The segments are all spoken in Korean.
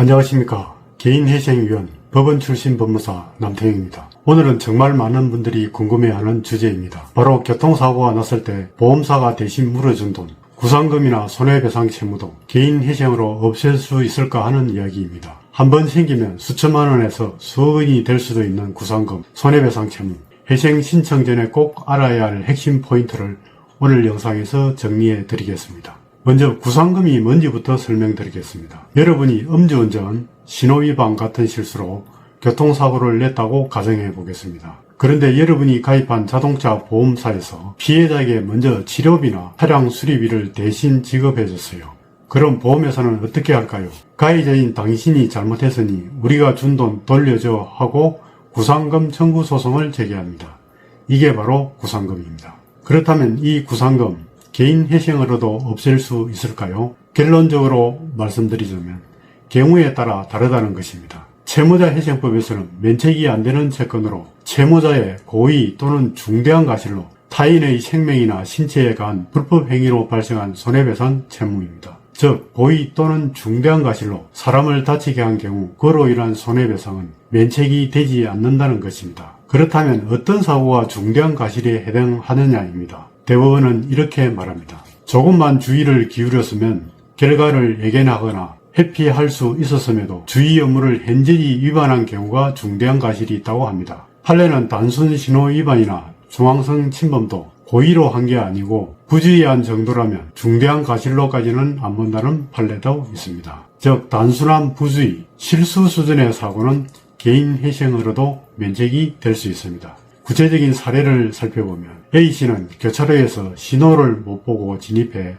안녕하십니까. 개인회생위원 법원 출신 법무사 남태영입니다. 오늘은 정말 많은 분들이 궁금해하는 주제입니다. 바로 교통사고가 났을 때 보험사가 대신 물어준 돈, 구상금이나 손해배상 채무도 개인회생으로 없앨 수 있을까 하는 이야기입니다. 한 번 생기면 수천만 원에서 수억 원이 될 수도 있는 구상금, 손해배상 채무, 회생 신청 전에 꼭 알아야 할 핵심 포인트를 오늘 영상에서 정리해 드리겠습니다. 먼저 구상금이 뭔지부터 설명드리겠습니다. 여러분이 음주운전, 신호위반 같은 실수로 교통사고를 냈다고 가정해 보겠습니다. 그런데 여러분이 가입한 자동차 보험사에서 피해자에게 먼저 치료비나 차량 수리비를 대신 지급해 줬어요. 그럼 보험회사는 어떻게 할까요? 가해자인 당신이 잘못했으니 우리가 준 돈 돌려줘 하고 구상금 청구 소송을 제기합니다. 이게 바로 구상금입니다. 그렇다면 이 구상금 개인 회생으로도 없앨 수 있을까요? 결론적으로 말씀드리자면 경우에 따라 다르다는 것입니다. 채무자 회생법에서는 면책이 안 되는 채권으로 채무자의 고의 또는 중대한 과실로 타인의 생명이나 신체에 가한 불법 행위로 발생한 손해배상 채무입니다. 즉 고의 또는 중대한 과실로 사람을 다치게 한 경우 그로 인한 손해배상은 면책이 되지 않는다는 것입니다. 그렇다면 어떤 사고가 중대한 과실에 해당하느냐입니다. 대법원은 이렇게 말합니다. 조금만 주의를 기울였으면 결과를 예견하거나 회피할 수 있었음에도 주의 업무를 현저히 위반한 경우가 중대한 과실이 있다고 합니다. 판례는 단순 신호 위반이나 중앙성 침범도 고의로 한 게 아니고 부주의한 정도라면 중대한 과실로까지는 안 본다는 판례도 있습니다. 즉 단순한 부주의, 실수 수준의 사고는 개인 회생으로도 면책이 될 수 있습니다. 구체적인 사례를 살펴보면 A씨는 교차로에서 신호를 못 보고 진입해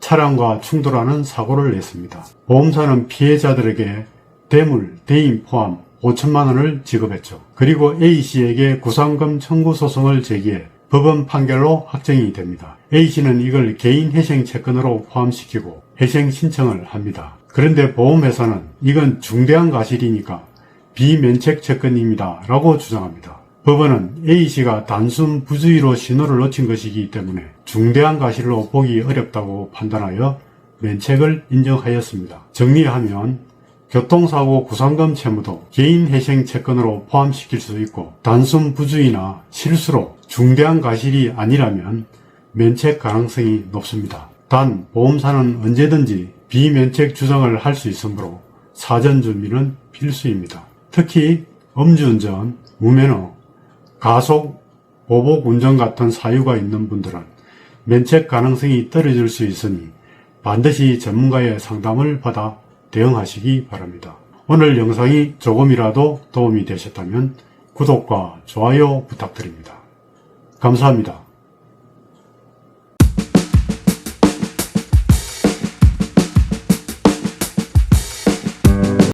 차량과 충돌하는 사고를 냈습니다. 보험사는 피해자들에게 대물, 대인 포함 5천만 원을 지급했죠. 그리고 A씨에게 구상금 청구 소송을 제기해 법원 판결로 확정이 됩니다. A씨는 이걸 개인 회생 채권으로 포함시키고 회생 신청을 합니다. 그런데 보험회사는 이건 중대한 과실이니까 비면책 채권입니다. 라고 주장합니다. 법원은 A씨가 단순 부주의로 신호를 놓친 것이기 때문에 중대한 과실로 보기 어렵다고 판단하여 면책을 인정하였습니다. 정리하면 교통사고 구상금 채무도 개인 회생 채권으로 포함시킬 수 있고 단순 부주의나 실수로 중대한 과실이 아니라면 면책 가능성이 높습니다. 단 보험사는 언제든지 비면책 주장을 할 수 있으므로 사전 준비는 필수입니다. 특히 음주운전, 무면허, 가속, 보복 운전 같은 사유가 있는 분들은 면책 가능성이 떨어질 수 있으니 반드시 전문가의 상담을 받아 대응하시기 바랍니다. 오늘 영상이 조금이라도 도움이 되셨다면 구독과 좋아요 부탁드립니다. 감사합니다.